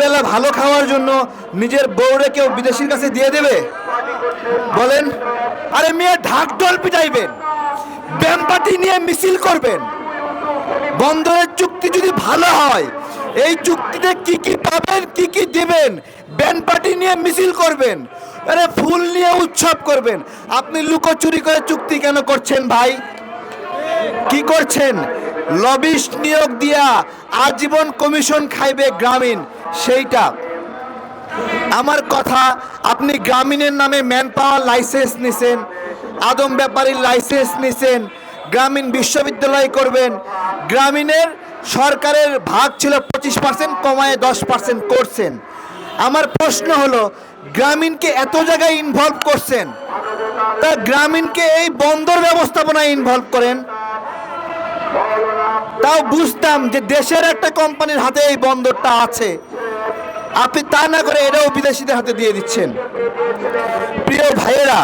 বেলা ভালো খাওয়ার জন্য নিজের বউরে কেউ বিদেশির কাছে দিয়ে দেবে? বলেন, আরে মেয়ে, ঢাক ঢোল পিটাইবেন ব্যাম্পাটি নিয়ে মিছিল করবেন। বন্দরের চুক্তি যদি ভালো হয়, এই চুক্তিতে কি কি পাবেন, কি কি দিবেন ব্যান্ড পার্টি নিয়ে মিছিল করবেন, আরে ফুল নিয়ে উৎসব করবেন। আপনি লুকোচুরি করে চুক্তি কেন করছেন ভাই? কি করছেন? লবিস্ট নিয়োগ দিয়া আজীবন কমিশন খাইবে গ্রামীণ, সেইটা। আমার কথা, আপনি গ্রামীণের নামে ম্যান পাওয়ার লাইসেন্স নিছেন, আদম ব্যাপারীর লাইসেন্স নিছেন, গ্রামীণ বিশ্ববিদ্যালয় করবেন। গ্রামীণের সরকারের ভাগ ছিল পঁচিশ পার্সেন্ট কমায় দশ পার্সেন্ট করছেন। আমার প্রশ্ন হলো, গ্রামীণকে এত জায়গায় ইনভলভ করছেন? তা গ্রামীণকে এই বন্দর ব্যবস্থাপনায় ইনভলভ করেন? তাও বুঝতাম যে দেশের একটা কোম্পানির হাতে এই বন্দরটা আছে। আপনি তা না করে এটাও বিদেশিদের হাতে দিয়ে দিচ্ছেন। প্রিয় ভাইয়েরা